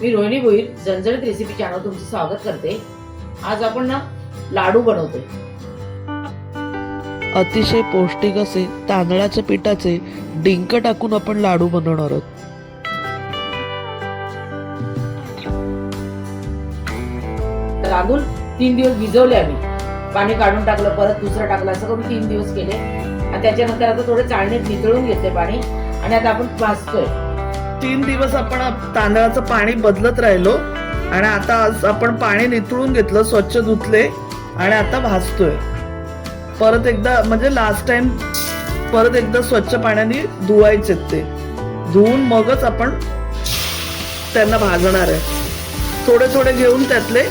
मी रोहिणी भोईर झणझणीत recipe channel तुमचं स्वागत करते. आज आपण ना लाडू बनवतोय. अतिशय पौष्टिक असे तांदळाच्या पिठाचे डिंक टाकून आपण लाडू बनवणार आहोत. अजून तीन दिवस भिजवले आम्ही. पाणी काढून टाकलं परत दुसरं टाकलं असं करून तीन दिवस केले. आणि त्याच्यानंतर आता थोडे चाळणीत नितळून घेतले पाणी. आणि आता आपण भाजतोय. तीन दिवस आपण तांदळाचं पाणी बदलत राहिलो. आणि आता आज आपण पाणी नितळून घेतलं स्वच्छ धुतले आणि आता भाजतोय. परत एकदा म्हणजे लास्ट टाइम परत एकदा स्वच्छ पाण्याने धुवायचे ते. धुवून मगच आपण त्यांना भाजणार आहे. थोडे थोडे घेऊन त्यातले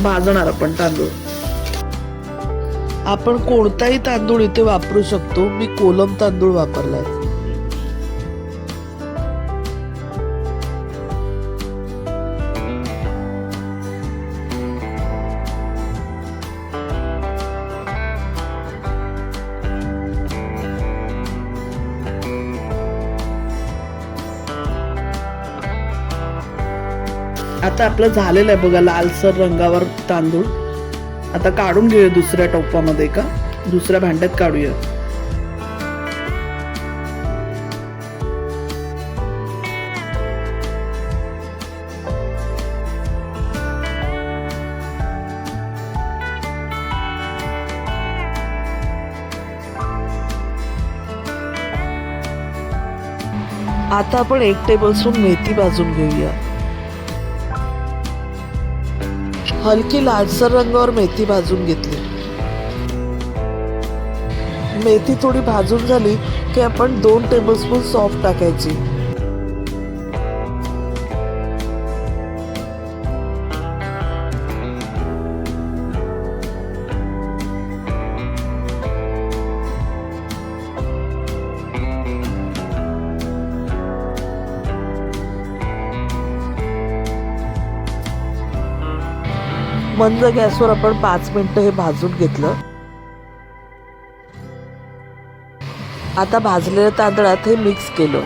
भाजणार आपण तांदूळ. आपण कोणताही तांदूळ इथे वापरू शकतो. मी कोलम तांदूळ वापरलाय. आता आपलं झालेलं आहे बघा लालसर रंगावर तांदूळ. आता काढून घेऊया दुसऱ्या टोपामध्ये का? दुसऱ्या भांड्यात काढूया. आता आपण एक टेबलस्पून मेथी भाजून घेऊया. हलकी लालसर रंगावर मेथी भाजून घेतली. मेथी थोडी भाजून झाली की आपण दोन टेबलस्पून सॉफ्ट टाकायची. मंद गॅसवर आपण पाच मिनटं हे भाजून घेतलं. आता भाजलेल्या तांदळात हे मिक्स केलं.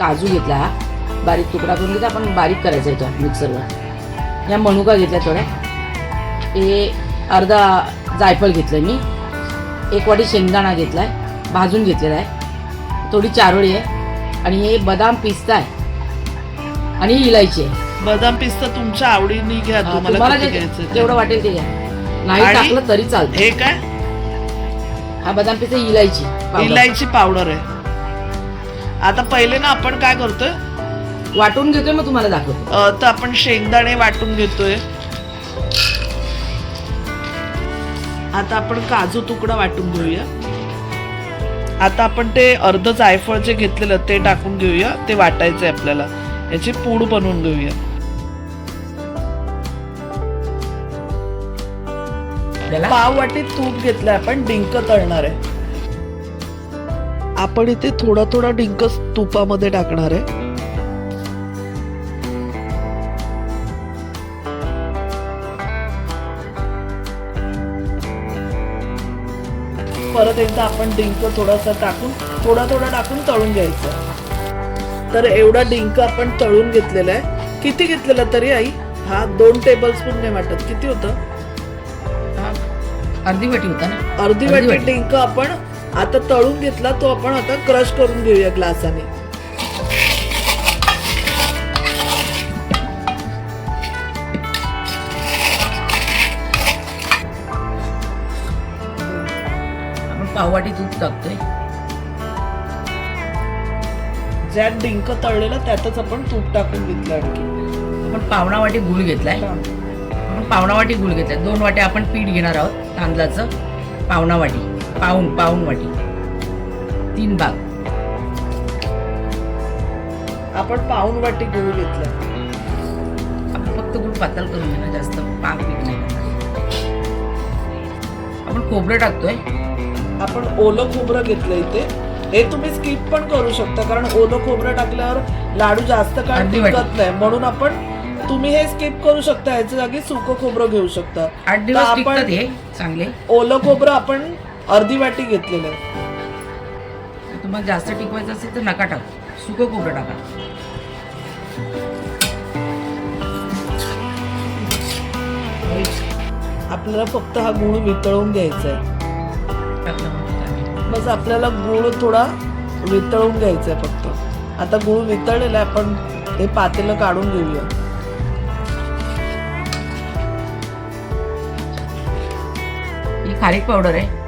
काजू घेतला हा बारीक तुकडा करून घेतला आपण बारीक करायचा याच्या मिक्सरला या मनुका घेतल्या थोड्या. हे अर्धा जायफळ घेतलं मी. एक वाटी शेंगदाणा घेतलाय भाजून घेतलेला आहे. थोडी चारोळी आहे. आणि हे बदाम पिस्ता आहे. आणि ही इलायची आहे. बदाम पिस्ता तुमच्या आवडीने घ्या तुम्हाला. जेवढं वाटेल ते घ्या. नाही टाकलं तरी चालतं. हे काय? हा बदाम पिस्ता इलायची. इलायची पावडर आहे. आता पहिले ना आपण काय करतोय? वाटून घेतोय मग तुम्हाला दाखवतो. अ, तर आपण शेंगदाणे वाटून घेतोय. आता आपण काजू तुकडा वाटून घेऊया. आता आपण ते अर्ध जायफळ जे घेतलेलं ते टाकून घेऊया. ते वाटायचंय आपल्याला. याची पूड बनवून घेऊया. पाव वाटी तूप घेतलंय आपण डिंक तळणार आहे. आपण इथे थोडा थोडा डिंक तुपामध्ये टाकणार आहे. परत एकदा आपण डिंक थोडासा टाकून थोडा थोडा टाकून तळून घ्यायचं. तर एवढा डिंक आपण तळून घेतलेला आहे. किती घेतलेला तरी आई? हा दोन टेबल स्पून नाही वाटत. किती होतं? अर्धी वाटी होता ना? अर्धी वाटी. डिंक आपण आता तळून घेतला तो आपण आता क्रश करून घेऊया ग्लासाने. आपण पाववाटी दूध टाकतोय. ज्यात डिंक तळलेलं त्यातच आपण तूप टाकून घेतलं आणखी. आपण पावणा वाटी गुळ घेतलाय. आपण पावणा वाटी गुळ घेतलाय. दोन वाट्या आपण पीठ घेणार आहोत तांदळाचं पावणा वाटी पाऊन पाऊन वाटी. तीन भाग. आपण पाऊन वाटी गहू घेतला. आपण फक्त गुळ पातळ करून घेणार जास्त पाक पीठ नाही करणार. आपण खोबरं टाकतोय. आपण ओलं खोबरं घेतलं इथे. हे तुम्ही स्किप पण करू शकता कारण ओलं खोबरं टाकल्यावर लाडू जास्त काळ. टिकत नाही. म्हणून आपण तुम्ही हे स्किप करू शकता याच्या जागी सुकं खोबरं घेऊ शकता. आठ दिवस आपण हे चांगले. ओलं खोबरं आपण अर्धी वाटी घेतलेलं आहे. तुम्हाला जास्त टिकवायचं असेल तर नका टाकू. सुकं खोबरं टाका. आपल्याला फक्त हा गुळ वितळून घ्यायचा आहे. टाकलं. बस आपल्याला गुळ थोडा वितळून घ्यायचा आहे फक्त. आता गुळ वितळलेला आहे आपण हे पातेलं काढून घेऊया. ही खारीक पावडर आहे.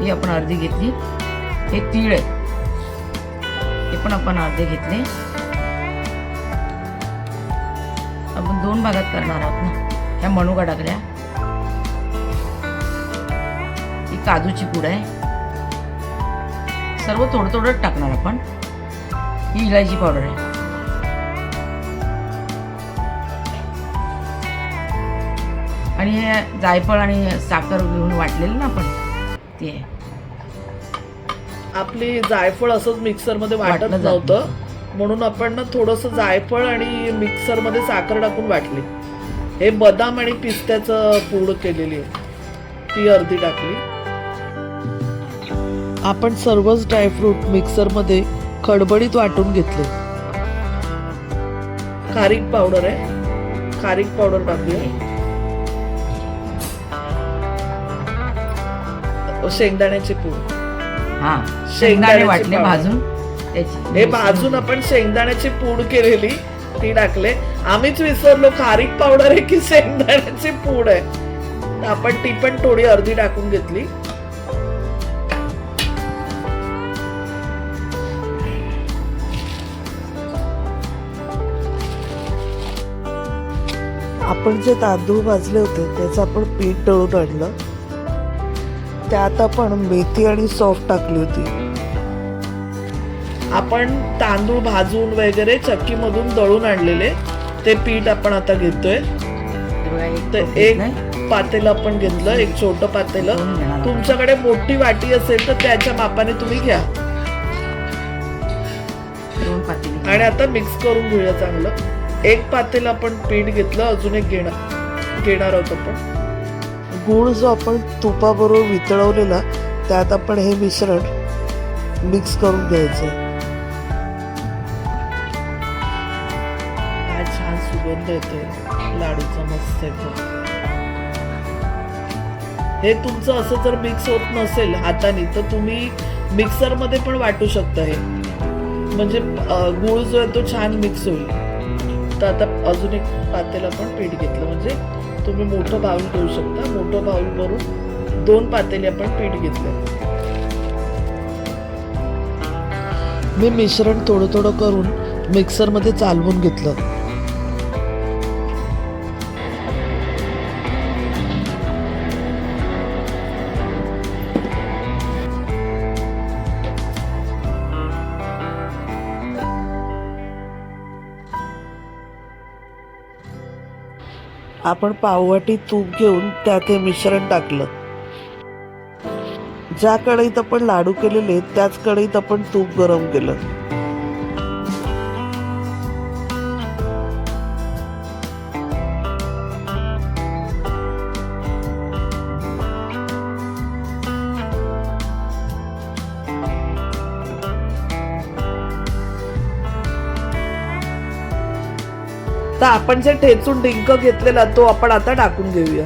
ही आपण अर्धी घेतली. हे तीळ आहे. हे पण आपण अर्धे घेतले. आपण दोन भागात करणार आहोत ना. ह्या मनुका टाकल्या. ही काजूची पूड आहे. सर्व थोडं थोडं टाकणार आपण. ही इलायची पावडर आहे. आणि हे जायफळ आणि साखर घेऊन वाटलेलं ना आपण. ते आहे. आपली जायफळ असंच मिक्सरमध्ये वाटत वाटलं जात नव्हतं. म्हणून आपण ना थोडस जायफळ आणि मिक्सरमध्ये साखर टाकून वाटली. हे बदाम आणि पिस्त्याचं पूड केलेली आहे. ती अर्धी टाकली. आपण सर्वच ड्रायफ्रूट मिक्सरमध्ये खडबडीत वाटून घेतले. खारीक पावडर आहे. खारीक पावडर टाकूया शेंगदाण्याची पूड. हा शेंगदाणे वाटले पावडर. भाजून त्याची. हे भाजून आपण शेंगदाण्याची पूड केलेली ती टाकले. आम्हीच विसरलो खारीक पावडर आहे की शेंगदाण्याची पूड आहे. तर आपण ती पण थोडी अर्धी टाकून घेतली. आपण जे तांदूळ भाजले होते त्याचं आपण पीठ दळून आणलं. त्यात आपण मेथी आणि सॉफ्ट टाकली होती. आपण तांदूळ भाजून वगैरे चक्कीमधून दळून आणलेले. ते पीठ आपण आता घेतोय. तर एक. पातेलं आपण घेतलं एक छोटं पातेलं. तुमच्याकडे मोठी वाटी असेल तर त्याच्या मापाने तुम्ही घ्या. दोन पातेली. आणि आता मिक्स करून घेऊया चांगलं. एक पातेलं आपण पीठ घेतलं अजून एक घेणार घेणार आहोत आपण. गुळ जो आपण तुपाबरोबर वितळवलेला त्यात आपण हे मिश्रण मिक्स करून घ्यायचं. छान सुगंध येतोय. लाडूचा मस्त येतो हे तुमचं असं जर मिक्स होत नसेल हाताने तर तुम्ही मिक्सरमध्ये पण वाटू शकता हे. म्हणजे गुळ जो आहे तो छान मिक्स होईल. तर आता अजून एक पातेला पण पीठ घेतलं. म्हणजे तुम्ही मोठं बाउल घेऊ शकता. मोठं बाउल भरून दोन पातेले आपण पीठ घेतलं मी मिश्रण थोडं थोडं करून मिक्सरमध्ये चालवून घेतलं. आपण पाववाटी तूप घेऊन त्यात हे मिश्रण टाकलं. ज्या कढईत आपण लाडू केलेले त्याच कढईत आपण तूप गरम केलं. तर आपण जे ठेचून डिंक घेतलेला तो आपण आता टाकून घेऊया.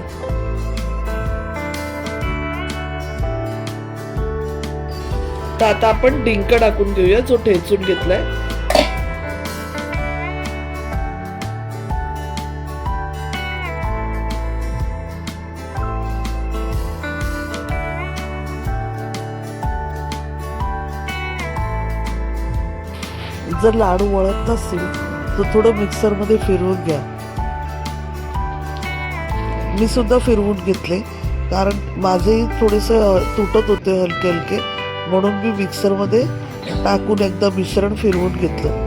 तर आता आपण डिंक टाकून घेऊया जो ठेचून घेतलाय. जर लाडू वळत नसतील तर थोडं मिक्सरमध्ये फिरवून घ्या. मी सुद्धा फिरवून घेतले कारण माझेही थोडेसे तुटत होते हलके हलके म्हणून मी मिक्सरमध्ये टाकून एकदा मिश्रण फिरवून घेतलं.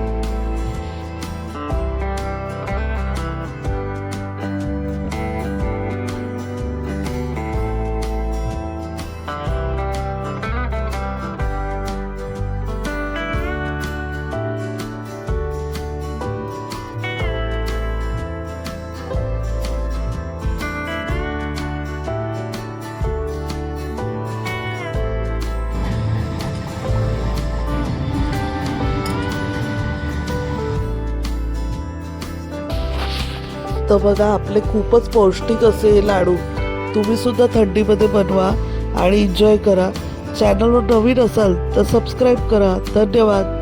तर बघा आपले खूपच पौष्टिक असे हे लाडू. तुम्ही सुद्धा थंडीमध्ये बनवा आणि एन्जॉय करा. चॅनलवर नवीन असाल तर सबस्क्राईब करा. धन्यवाद.